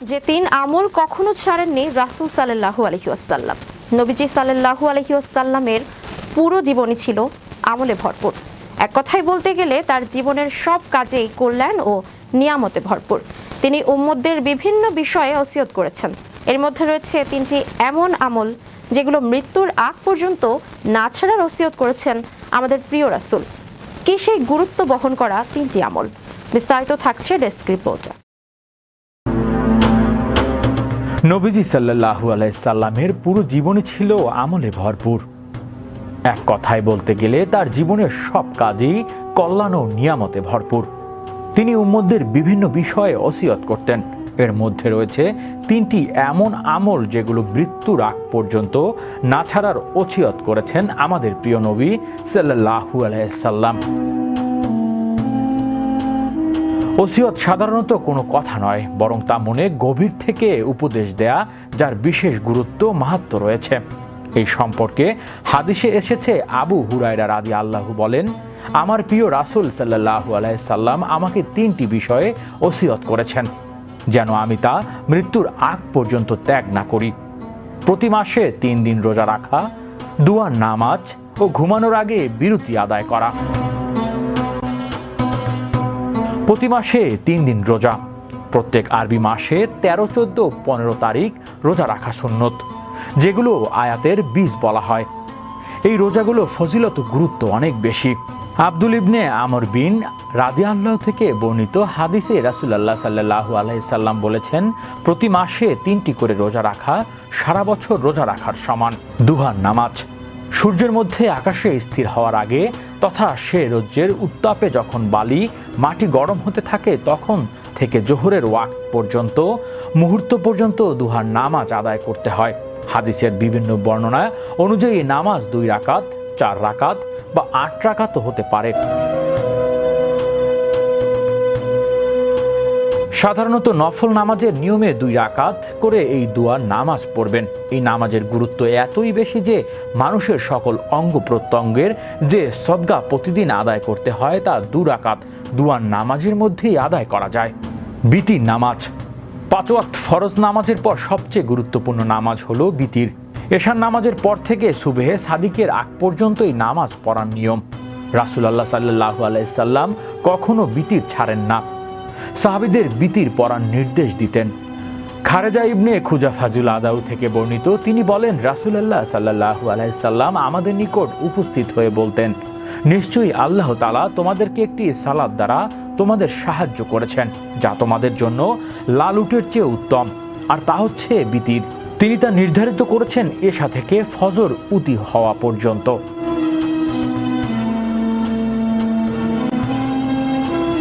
যে তিন আমল কখনো ছাড়েননি রাসুল সাল্লাহু আলহিউসাল্লাম নবীজি সাল্লাহু আলহিউসাল্লামের পুরো জীবনই ছিল আমলে ভরপুর। এক কথায় বলতে গেলে তার জীবনের সব কাজেই কল্যাণ ও নিয়ামতে ভরপুর। তিনি উম্মদের বিভিন্ন বিষয়ে ওসিয়ত করেছেন। এর মধ্যে রয়েছে তিনটি এমন আমল যেগুলো মৃত্যুর আগ পর্যন্ত না ছাড়ার ওসিয়ত করেছেন আমাদের প্রিয় রাসুল। কি সেই গুরুত্ব বহন করা তিনটি আমল? বিস্তারিত থাকছে ডেস্ক রিপোর্টে। নবীজি সাল্লাহু আলাইসাল্লামের পুরো জীবনই ছিল আমলে ভরপুর। এক কথায় বলতে গেলে তার জীবনের সব কাজেই কল্যাণ ও নিয়ামতে ভরপুর। তিনি উম্মদের বিভিন্ন বিষয়ে অসিয়ত করতেন। এর মধ্যে রয়েছে তিনটি এমন আমল যেগুলো মৃত্যুর আগ পর্যন্ত না ছাড়ার ওসিয়ত করেছেন আমাদের প্রিয় নবী সাল্লাহু আলাইসাল্লাম ওসিয়ত সাধারণত কোনো কথা নয়, বরং তা মনে গভীর থেকে উপদেশ দেয়া, যার বিশেষ গুরুত্ব মাহাত্ম রয়েছে। এই সম্পর্কে হাদিসে এসেছে, আবু হুরায়রা রাদি আল্লাহু বলেন, আমার প্রিয় রাসুল সাল্লাহু আলাইসাল্লাম আমাকে তিনটি বিষয়ে ওসিয়ত করেছেন, যেন আমি তা মৃত্যুর আগ পর্যন্ত ত্যাগ না করি। প্রতি মাসে তিন দিন রোজা রাখা দুয়ার নামাজ ও ঘুমানোর আগে বিরতি আদায় করা। প্রতি মাসে তিন দিন রোজা। প্রত্যেক আরবি মাসে তেরো, চোদ্দ, পনেরো তারিখ রোজা রাখা সুন্নত, যেগুলো আয়াতের বীজ বলা হয়। এই রোজাগুলো ফজিলত গুরুত্ব অনেক বেশি। আব্দুল ইবনে আমর বিন রাদিয়াল্লাহ থেকে বর্ণিত হাদিসে রাসুলাল্লাহ সাল্লাহু আলাইসাল্লাম বলেছেন, প্রতি মাসে তিনটি করে রোজা রাখা সারা বছর রোজা রাখার সমান, দুহার নামাজ। সূর্যের মধ্যে আকাশে স্থির হওয়ার আগে তথা সে রজ্জের উত্তাপে যখন বালি মাটি গরম হতে থাকে তখন থেকে জোহরের ওয়াক পর্যন্ত, মুহূর্ত পর্যন্ত দুহার নামাজ আদায় করতে হয়। হাদিসের বিভিন্ন বর্ণনা অনুযায়ী নামাজ দুই রাকাত, চার রাকাত বা আট রাকাতও হতে পারে। সাধারণত নফল নামাজের নিয়মে দুই রাকাত করে এই দুয়ার নামাজ পড়বেন। এই নামাজের গুরুত্ব এতই বেশি যে মানুষের সকল অঙ্গ প্রত্যঙ্গের যে সদ্গা প্রতিদিন আদায় করতে হয় তা দু রাকাত দুয়ার নামাজের মধ্যেই আদায় করা যায়। বিতির নামাজ। পাঁচ ওয়াক্ত ফরজ নামাজের পর সবচেয়ে গুরুত্বপূর্ণ নামাজ হলো বিতির। এশার নামাজের পর থেকে সুবেহে সাদিকের আগ পর্যন্ত এই নামাজ পড়ার নিয়ম। রাসুলাল্লাহ সাল্লাহ আলাইসাল্লাম কখনো বিতির ছাড়েন না। সাহাবিদের বিতির পড়ার নির্দেশ দিতেন। খারেজা ইবনে খুজা ফাজুল আদাউ থেকে বর্ণিত, তিনি বলেন, রাসুলাল্লাহ সাল্লাহু আলাইসাল্লাম আমাদের নিকট উপস্থিত হয়ে বলতেন, নিশ্চয়ই আল্লাহ তালা তোমাদেরকে একটি সালাদ দ্বারা তোমাদের সাহায্য করেছেন, যা তোমাদের জন্য লালুটের চেয়ে উত্তম, আর তা হচ্ছে বিতির। তিনি তা নির্ধারিত করেছেন এশা থেকে ফজর উতি হওয়া পর্যন্ত।